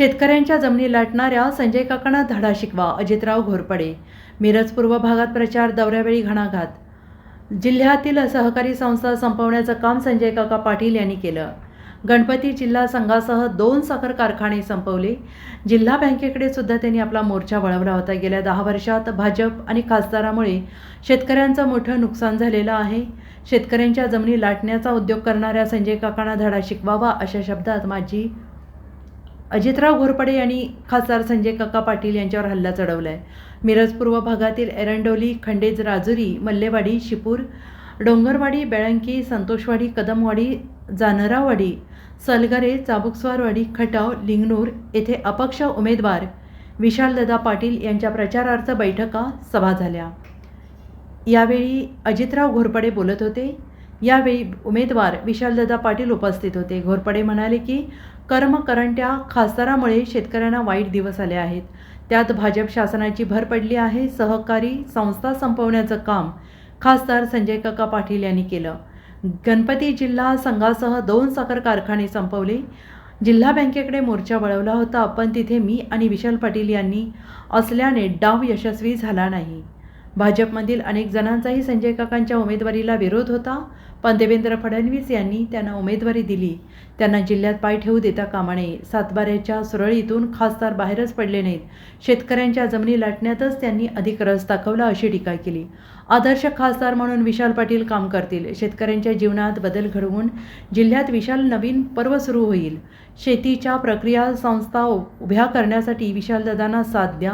शेतकऱ्यांच्या जमिनी लाटणाऱ्या संजय काकांना धडा शिकवा अजितराव घोरपडे. मिरज पूर्व भागात प्रचार दौऱ्यावेळी घणाघात. जिल्ह्यातील सहकारी संस्था संपवण्याचं काम संजय काका पाटील यांनी केलं. गणपती जिल्हा संघासह दोन साखर कारखाने संपवले. जिल्हा बँकेकडे सुद्धा त्यांनी आपला मोर्चा वळवला होता. गेल्या दहा वर्षात भाजप आणि खासदारामुळे शेतकऱ्यांचं मोठं नुकसान झालेलं आहे. शेतकऱ्यांच्या जमिनी लाटण्याचा उद्योग करणाऱ्या संजय काकांना धडा शिकवावा अशा शब्दात माझी अजितराव घोरपडे यांनी खासदार संजय काका पाटील यांच्यावर हल्ला चढवलाय. मिरज पूर्व भागातील एरंडोली खंडेज राजुरी मल्लेवाडी शिपूर डोंगरवाडी बेळंकी संतोषवाडी कदमवाडी जानरावाडी सलगरे चाबुकस्वारवाडी खटाव लिंगणूर येथे अपक्ष उमेदवार विशालदादा पाटील यांच्या प्रचारार्थ बैठका सभा झाल्या. यावेळी अजितराव घोरपडे बोलत होते. यावेळी उमेदवार विशालदादा पाटील उपस्थित होते. घोरपडे म्हणाले की कर्म करंट्या खासदारामुळे शेतकऱ्यांना वाईट दिवस आले आहेत. त्यात भाजप शासनाची भर पडली आहे. सहकारी संस्था संपवण्याचं काम खासदार संजय काका पाटील यांनी केलं. गणपती जिल्हा संघासह दोन साखर कारखाने संपवले. जिल्हा बँकेकडे मोर्चा वळवला होता पण तिथे मी आणि विशाल पाटील यांनी असल्याने डाव यशस्वी झाला नाही. भाजपमधील अनेक जणांचाही संजय काकांच्या उमेदवारीला विरोध होता. पण देवेंद्र फडणवीस यांनी त्यांना उमेदवारी दिली. त्यांना जिल्ह्यात पाय ठेवू देता कामा नये. सातबाऱ्याच्या सुरळीतून खासदार बाहेरच पडले नाहीत. शेतकऱ्यांच्या जमिनी लाटण्यातच त्यांनी अधिक रस दाखवला अशी टीका केली. आदर्श खासदार म्हणून विशाल पाटील काम करतील. शेतकऱ्यांच्या जीवनात बदल घडवून जिल्ह्यात विशाल नवीन पर्व सुरू होईल. शेतीच्या प्रक्रिया संस्था उभ्या करण्यासाठी विशालदादांना साथ द्या.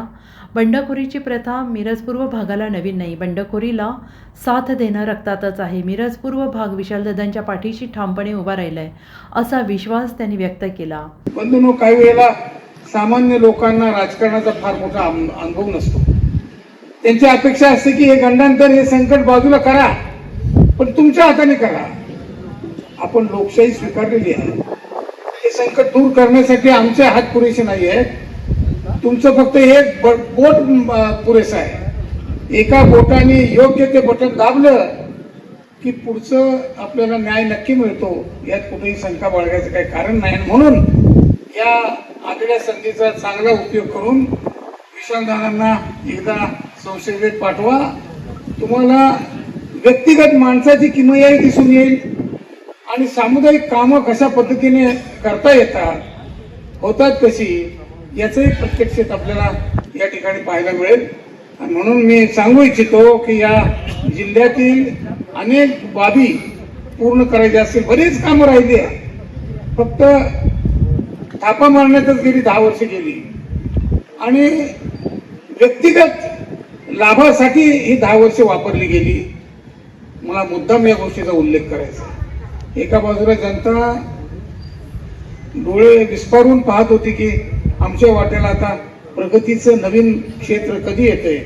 बंडखोरीची प्रथा मिरजपूर्व भागाला नवीन नाही. बंडखोरीला साथ देणं रक्तातच आहे. मिरजपूर्व भाग विशालदादांच्या पाठीशी ठामपणे उभा राहिलाय असा विश्वास त्यांनी व्यक्त केला. बंधूंनो काही वेळेला सामान्य लोकांना राजकारणाचा फार मोठा अनुभव नसतो. त्यांची अपेक्षा असते की हे गंडांतर हे संकट बाजूला करा पण तुमच्या हाताने करा. आपण लोकशाही स्वीकारलेली आहे. हे संकट दूर करण्यासाठी आमचे हात पुरेसे नाही आहेत तुमचं फक्त हे ब- बोट पुरेसं आहे. एका बोटाने योग्य ते बटन दाबलं की पुढचं आपल्याला न्याय नक्की मिळतो यात कुठेही शंका बाळगायचं काही कारण नाही. म्हणून या आलेल्या संधीचा चांगला उपयोग करून विशालदारांना एकदा संसदेत पाठवा. तुम्हाला व्यक्तिगत माणसाची किमयाही दिसून येईल आणि सामुदायिक कामं कशा पद्धतीने करता येतात होतात कशी याचंही प्रत्यक्षात आपल्याला या ठिकाणी पाहायला मिळेल. आणि म्हणून मी सांगू इच्छितो की या जिल्ह्यातील अनेक बाबी पूर्ण करायच्या असतील बरीच कामं राहिली फक्त थापा मारण्यातच गेली दहा वर्ष गेली. आणि व्यक्तिगत लाभासाठी ही दहा वर्ष वापरली गेली. मला मुद्दाम या गोष्टीचा उल्लेख करायचा एका बाजूला जनता डोळे विस्फारून पाहत होती की आमच्या वाट्याला आता प्रगतीचं नवीन क्षेत्र कधी येतंय?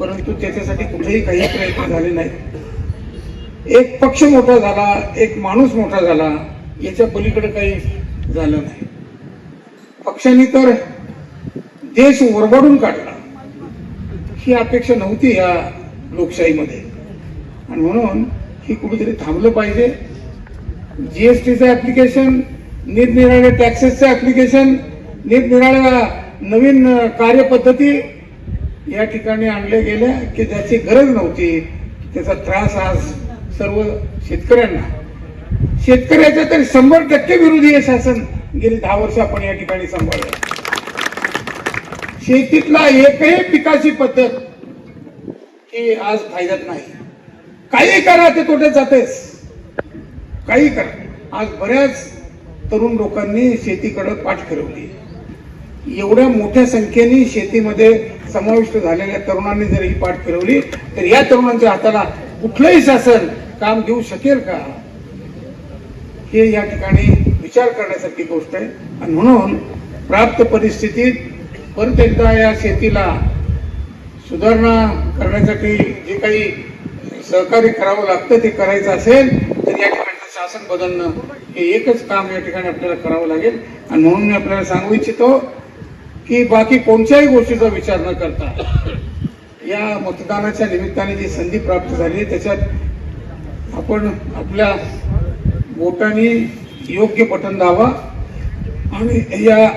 परंतु त्याच्यासाठी कुठेही काही प्रयत्न झाले नाहीत. एक पक्ष मोठा झाला एक माणूस मोठा झाला याच्या पलीकडे काही झालं नाही. पक्षांनी तर देश ओरबाडून काढला. ही अपेक्षा नव्हती या लोकशाहीमध्ये. आणि म्हणून ही कुठेतरी थांबलं पाहिजे. जीएसटीचं ऍप्लिकेशन निरनिराळ्या टॅक्सेसचं ऍप्लिकेशन निरनिराळ्या नवीन कार्यपद्धती या ठिकाणी आणल्या गेल्या की त्याची गरज नव्हती त्याचा त्रास आज सर्व शेतकऱ्यांना. शेतकऱ्याच्या तर शंभर टक्के विरोधी हे शासन गेली दहा वर्ष आपण या ठिकाणी सांभाळलं. शेतीतला एकही पिकाची पद्धत ही आज फायद्यात नाही. काही करा ते तोट्यात जातेस. काही करा. आज बऱ्याच तरुण लोकांनी शेतीकडे पाठ फिरवली. एवढ्या मोठ्या संख्येने शेतीमध्ये समाविष्ट झालेल्या तरुणांनी जर ही पाठ फिरवली तर या तरुणांच्या हाताला कुठलंही शासन काम देऊ शकेल का? हे या ठिकाणी विचार करण्यासारखी गोष्ट आहे. आणि म्हणून प्राप्त परिस्थितीत परत एकदा या शेतीला सुधारणा करण्यासाठी जे काही सहकार्य करावं लागतं ते करायचं असेल तर या ठिकाणी शासन बदलणं हे एकच काम या ठिकाणी आपल्याला करावं लागेल. आणि म्हणून मी आपल्याला सांगू इच्छितो की बाकी कोणत्याही गोष्टीचा विचार न करता या मतदानाच्या निमित्ताने जी संधी प्राप्त झाली त्याच्यात आपण आपल्या बोटाने योग्य बटन दावा आणि या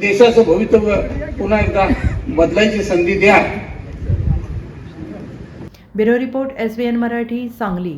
देशाचं भवितव्य पुन्हा एकदा बदलायची संधी द्या. Bureau report S V N Marathi Sangli.